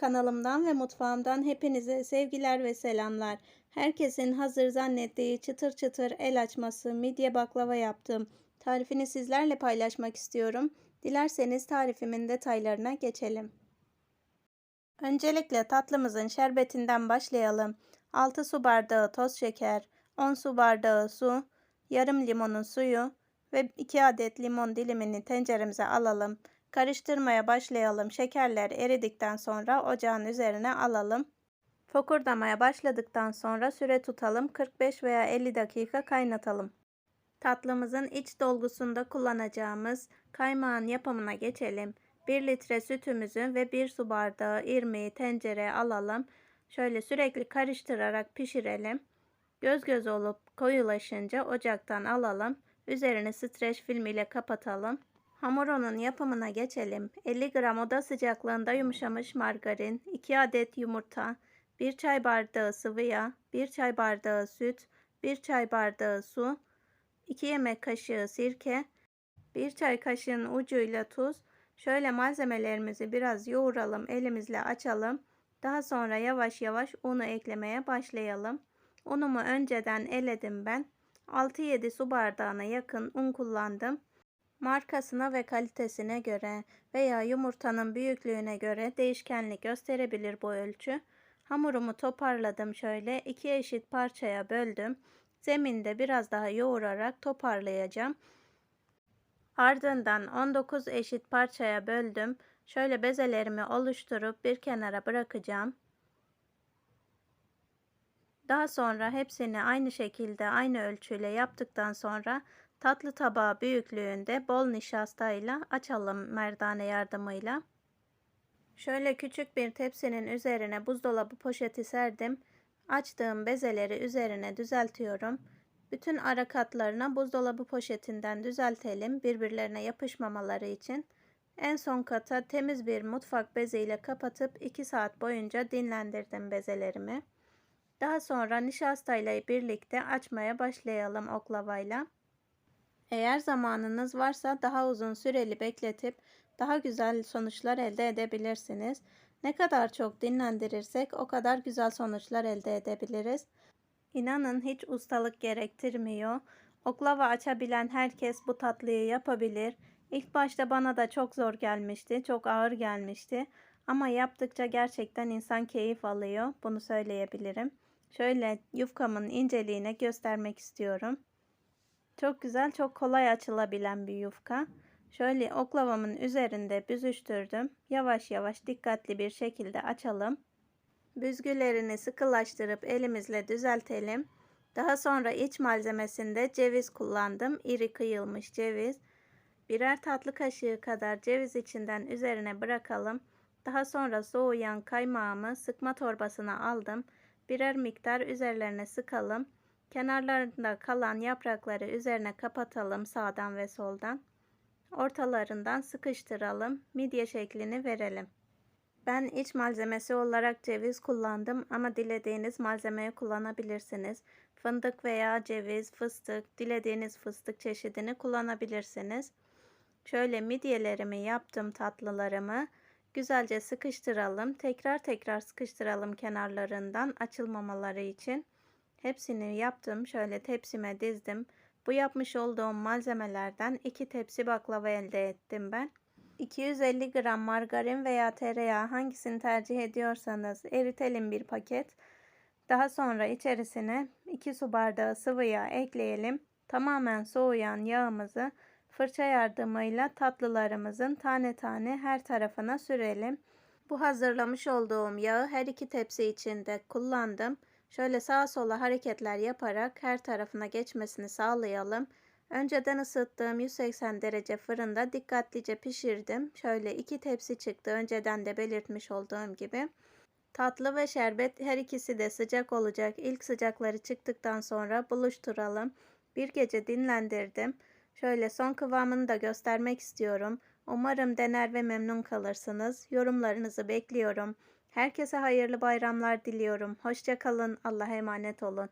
Kanalımdan ve mutfağımdan hepinize sevgiler ve selamlar. Herkesin hazır zannettiği çıtır çıtır el açması midye baklava yaptım. Tarifini sizlerle paylaşmak istiyorum. Dilerseniz tarifimin detaylarına geçelim. Öncelikle tatlımızın şerbetinden başlayalım. 6 su bardağı toz şeker, 10 su bardağı su, yarım limonun suyu ve 2 adet limon dilimini tenceremize alalım. Karıştırmaya başlayalım. Şekerler eridikten sonra ocağın üzerine alalım. Fokurdamaya başladıktan sonra süre tutalım. 45 veya 50 dakika kaynatalım. Tatlımızın iç dolgusunda kullanacağımız kaymağın yapımına geçelim. 1 litre sütümüzü ve 1 su bardağı irmiği tencereye alalım. Şöyle sürekli karıştırarak pişirelim. Göz göz olup koyulaşınca ocaktan alalım. Üzerini streç film ile kapatalım. Hamurunun yapımına geçelim. 50 gram oda sıcaklığında yumuşamış margarin, 2 adet yumurta, 1 çay bardağı sıvı yağ, 1 çay bardağı süt, 1 çay bardağı su, 2 yemek kaşığı sirke, 1 çay kaşığının ucuyla tuz. Şöyle malzemelerimizi biraz yoğuralım, elimizle açalım. Daha sonra yavaş yavaş unu eklemeye başlayalım. Unumu önceden eledim ben. 6-7 su bardağına yakın un kullandım. Markasına ve kalitesine göre veya yumurtanın büyüklüğüne göre değişkenlik gösterebilir bu ölçü. Hamurumu toparladım şöyle iki eşit parçaya böldüm. Zeminde biraz daha yoğurarak toparlayacağım. Ardından 19 eşit parçaya böldüm. Şöyle bezelerimi oluşturup bir kenara bırakacağım. Daha sonra hepsini aynı şekilde aynı ölçüyle yaptıktan sonra Tatlı tabağı büyüklüğünde bol nişastayla açalım merdane yardımıyla. Şöyle küçük bir tepsinin üzerine buzdolabı poşeti serdim. Açtığım bezeleri üzerine düzeltiyorum. Bütün ara katlarına buzdolabı poşetinden düzeltelim birbirlerine yapışmamaları için. En son kata temiz bir mutfak beziyle kapatıp 2 saat boyunca dinlendirdim bezelerimi. Daha sonra nişastayla birlikte açmaya başlayalım oklavayla. Eğer zamanınız varsa daha uzun süreli bekletip daha güzel sonuçlar elde edebilirsiniz. Ne kadar çok dinlendirirsek o kadar güzel sonuçlar elde edebiliriz. İnanın hiç ustalık gerektirmiyor. Oklava açabilen herkes bu tatlıyı yapabilir. İlk başta bana da çok zor gelmişti, çok ağır gelmişti. Ama yaptıkça gerçekten insan keyif alıyor. Bunu söyleyebilirim. Şöyle yufkamın inceliğine göstermek istiyorum. Çok güzel, çok kolay açılabilen bir yufka. Şöyle oklavamın üzerinde büzüştürdüm. Yavaş yavaş dikkatli bir şekilde açalım. Büzgülerini sıkılaştırıp elimizle düzeltelim. Daha sonra iç malzemesinde ceviz kullandım. İri kıyılmış ceviz. Birer tatlı kaşığı kadar ceviz içinden üzerine bırakalım. Daha sonra soğuyan kaymağımı sıkma torbasına aldım. Birer miktar üzerlerine sıkalım. Kenarlarında kalan yaprakları üzerine kapatalım sağdan ve soldan. Ortalarından sıkıştıralım. Midye şeklini verelim. Ben iç malzemesi olarak ceviz kullandım ama dilediğiniz malzemeyi kullanabilirsiniz. Fındık veya ceviz, fıstık, dilediğiniz fıstık çeşidini kullanabilirsiniz. Şöyle midyelerimi yaptım tatlılarımı. Güzelce sıkıştıralım. Tekrar tekrar sıkıştıralım kenarlarından açılmamaları için. Hepsini yaptım. Şöyle tepsime dizdim. Bu yapmış olduğum malzemelerden 2 tepsi baklava elde ettim ben. 250 gram margarin veya tereyağı hangisini tercih ediyorsanız eritelim bir paket. Daha sonra içerisine 2 su bardağı sıvı yağ ekleyelim. Tamamen soğuyan yağımızı fırça yardımıyla tatlılarımızın tane tane her tarafına sürelim. Bu hazırlamış olduğum yağı her iki tepsi içinde kullandım. Şöyle sağa sola hareketler yaparak her tarafına geçmesini sağlayalım. Önceden ısıttığım 180 derece fırında dikkatlice pişirdim. Şöyle iki tepsi çıktı önceden de belirtmiş olduğum gibi. Tatlı ve şerbet her ikisi de sıcak olacak. İlk sıcakları çıktıktan sonra buluşturalım. Bir gece dinlendirdim. Şöyle son kıvamını da göstermek istiyorum. Umarım dener ve memnun kalırsınız. Yorumlarınızı bekliyorum. Herkese hayırlı bayramlar diliyorum. Hoşça kalın. Allah'a emanet olun.